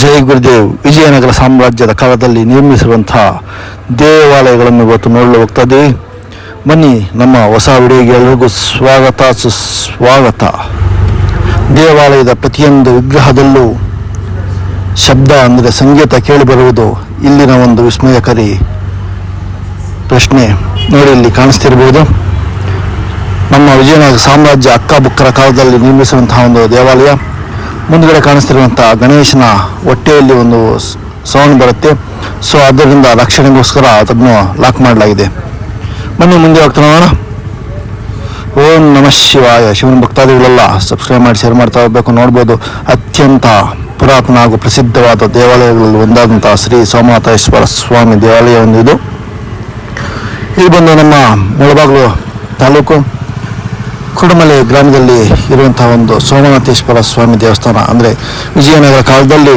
ಜೈ ಗುರುದೇವ್, ವಿಜಯನಗರ ಸಾಮ್ರಾಜ್ಯದ ಕಾಲದಲ್ಲಿ ನಿರ್ಮಿಸಿರುವಂತಹ ದೇವಾಲಯಗಳನ್ನು ಇವತ್ತು ನೋಡಲು ಹೋಗ್ತದೆ. ಬನ್ನಿ, ನಮ್ಮ ಹೊಸ ವಿಡಿಯೋಗೆ ಎಲ್ರಿಗೂ ಸ್ವಾಗತ, ಸುಸ್ವಾಗತ. ದೇವಾಲಯದ ಪ್ರತಿಯೊಂದು ವಿಗ್ರಹದಲ್ಲೂ ಶಬ್ದ ಅಂದರೆ ಸಂಗೀತ ಕೇಳಿಬರುವುದು ಇಲ್ಲಿನ ಒಂದು ವಿಸ್ಮಯಕಾರಿ ಪ್ರಶ್ನೆ ನೋಡಿ, ಇಲ್ಲಿ ಕಾಣಿಸ್ತಿರ್ಬೋದು. ನಮ್ಮ ವಿಜಯನಗರ ಸಾಮ್ರಾಜ್ಯ ಅಕ್ಕಬುಕ್ಕರ ಕಾಲದಲ್ಲಿ ನಿರ್ಮಿಸಿರುವಂತಹ ಒಂದು ದೇವಾಲಯ. ಮುಂದ್ಗಡೆ ಕಾಣಿಸ್ತಿರುವಂಥ ಗಣೇಶನ ಹೊಟ್ಟೆಯಲ್ಲಿ ಒಂದು ಸೌಂಡ್ ಬರುತ್ತೆ. ಸೊ ಅದರಿಂದ ರಕ್ಷಣೆಗೋಸ್ಕರ ಅದನ್ನು ಲಾಕ್ ಮಾಡಲಾಗಿದೆ. ಬನ್ನಿ, ಮುಂದೆ ಹೋಗ್ತಾ ನೋಡೋಣ. ಓಂ ನಮಃ ಶಿವಾಯ. ಶಿವನ ಭಕ್ತಾದಿಗಳೆಲ್ಲ ಸಬ್ಸ್ಕ್ರೈಬ್ ಮಾಡಿ ಶೇರ್ ಮಾಡ್ತಾ ಹೋಗ್ಬೇಕು. ನೋಡ್ಬೋದು, ಅತ್ಯಂತ ಪುರಾತನ ಹಾಗೂ ಪ್ರಸಿದ್ಧವಾದ ದೇವಾಲಯಗಳಲ್ಲಿ ಒಂದಾದಂಥ ಶ್ರೀ ಸೋಮನಾಥೇಶ್ವರ ಸ್ವಾಮಿ ದೇವಾಲಯ ಒಂದು ಇದು. ಇಲ್ಲಿ ಬಂದು ನಮ್ಮ ಮುಳಬಾಗಿಲು ತಾಲೂಕು ಕುಡಮಲೆ ಗ್ರಾಮದಲ್ಲಿ ಇರುವಂತಹ ಒಂದು ಸೋಮನಾಥೇಶ್ವರ ಸ್ವಾಮಿ ದೇವಸ್ಥಾನ, ಅಂದರೆ ವಿಜಯನಗರ ಕಾಲದಲ್ಲಿ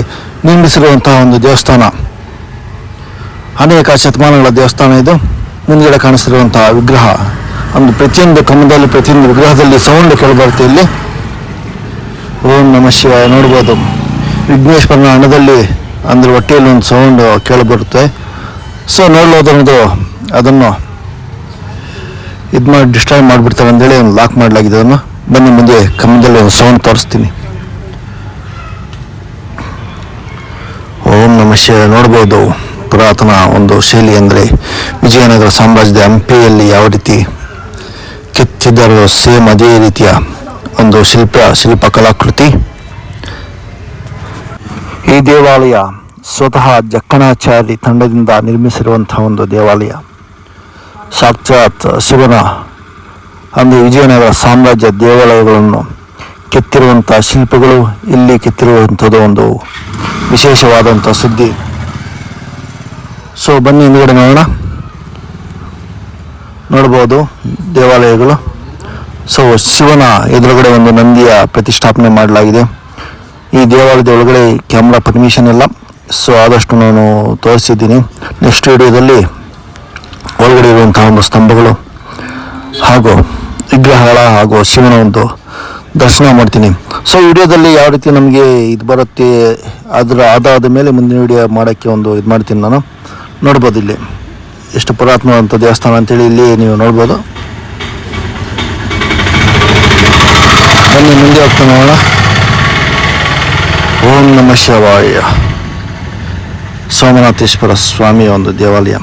ನಿರ್ಮಿಸಿರುವಂತಹ ಒಂದು ದೇವಸ್ಥಾನ. ಅನೇಕ ಶತಮಾನಗಳ ದೇವಸ್ಥಾನ ಇದು. ಮುಂದ್ಗಡೆ ಕಾಣಿಸಿರುವಂತಹ ವಿಗ್ರಹ, ಒಂದು ಪ್ರತಿಯೊಂದು ಕಮ್ಮದಲ್ಲಿ ಪ್ರತಿಯೊಂದು ವಿಗ್ರಹದಲ್ಲಿ ಸೌಂಡ್ ಕೇಳಿಬರುತ್ತೆ ಇಲ್ಲಿ. ಓಂ ನಮ ಶಿವಾಯ ನೋಡ್ಬೋದು. ವಿಘ್ನೇಶ್ವರನ ಹಣದಲ್ಲಿ, ಅಂದ್ರೆ ಹೊಟ್ಟೆಯಲ್ಲಿ ಒಂದು ಸೌಂಡ್ ಕೇಳಿಬರುತ್ತೆ ಸೊ ನೋಡ್ಬೋದು ಅದನ್ನು ಇದು ಮಾಡಿ ಡಿಸ್ಟ್ರಾಯ್ ಮಾಡಿಬಿಡ್ತಾರೆ ಅಂತೇಳಿ ಲಾಕ್ ಮಾಡಲಾಗಿದೆ ಅದನ್ನು ಬನ್ನಿ ಮುಂದೆ ಕಮ್ಮದಲ್ಲಿ ಒಂದು ಸೌಂಡ್ ತೋರಿಸ್ತೀನಿ. ಓಂ ನಮ ಶಿವ ನೋಡ್ಬೋದು, ಪುರಾತನ ಒಂದು ಶೈಲಿ ಅಂದರೆ ವಿಜಯನಗರ ಸಾಮ್ರಾಜ್ಯದ ಹಂಪಿಯಲ್ಲಿ ಯಾವ ರೀತಿ ಕೆತ್ತಿದ್ದಾರೋ ಸೇಮ್ ಅದೇ ರೀತಿಯ ಒಂದು ಶಿಲ್ಪ ಶಿಲ್ಪ ಕಲಾಕೃತಿ. ಈ ದೇವಾಲಯ ಸ್ವತಃ ಜಕ್ಕಣಾಚಾರಿ ತಂಡದಿಂದ ನಿರ್ಮಿಸಿರುವಂತಹ ಒಂದು ದೇವಾಲಯ. ಸಾಕ್ಷಾತ್ ಶಿವನ ಅಂದರೆ ವಿಜಯನಗರ ಸಾಮ್ರಾಜ್ಯ ದೇವಾಲಯಗಳನ್ನು ಕೆತ್ತಿರುವಂಥ ಶಿಲ್ಪಗಳು ಇಲ್ಲಿ ಕೆತ್ತಿರುವಂಥದ್ದು ಒಂದು ವಿಶೇಷವಾದಂಥ ಸುದ್ದಿ. ಸೊ ಬನ್ನಿ ಹಿಂದ್ಗಡೆ ನೋಡೋಣ. ನೋಡ್ಬೋದು ದೇವಾಲಯಗಳು. ಸೊ ಶಿವನ ಎದುರುಗಡೆ ಒಂದು ನಂದಿಯ ಪ್ರತಿಷ್ಠಾಪನೆ ಮಾಡಲಾಗಿದೆ. ಈ ದೇವಾಲಯದ ಒಳಗಡೆ ಕ್ಯಾಮ್ರಾ ಪರ್ಮಿಷನ್ ಇಲ್ಲ. ಸೊ ಆದಷ್ಟು ನಾನು ತೋರಿಸಿದ್ದೀನಿ. ನೆಕ್ಸ್ಟ್ ವಿಡಿಯೋದಲ್ಲಿ ಒಳಗಡೆ ಇರುವಂತಹ ಒಂದು ಸ್ತಂಭಗಳು ಹಾಗೂ ವಿಗ್ರಹಗಳ ಹಾಗೂ ಶಿವನ ಒಂದು ದರ್ಶನ ಮಾಡ್ತೀನಿ. ಸೊ ವಿಡಿಯೋದಲ್ಲಿ ಯಾವ ರೀತಿ ನಮಗೆ ಇದು ಬರುತ್ತೆ, ಅದರ ಅದಾದ ಮೇಲೆ ಮುಂದಿನ ವಿಡಿಯೋ ಮಾಡೋಕ್ಕೆ ಒಂದು ಇದು ಮಾಡ್ತೀನಿ ನಾನು. ನೋಡ್ಬೋದು ಇಲ್ಲಿ. ಎಷ್ಟು ಪುರಾತನವಾದಂಥ ದೇವಸ್ಥಾನ ಅಂತೇಳಿ ಇಲ್ಲಿ ನೀವು ನೋಡ್ಬೋದು. ಬನ್ನಿ, ಮುಂದೆ ಹೋಗ್ತಾ ನೋಡೋಣ. ಓಂ ನಮ ಶಿವಾಯ. ಸೋಮನಾಥೇಶ್ವರ ಸ್ವಾಮಿಯ ಒಂದು ದೇವಾಲಯ.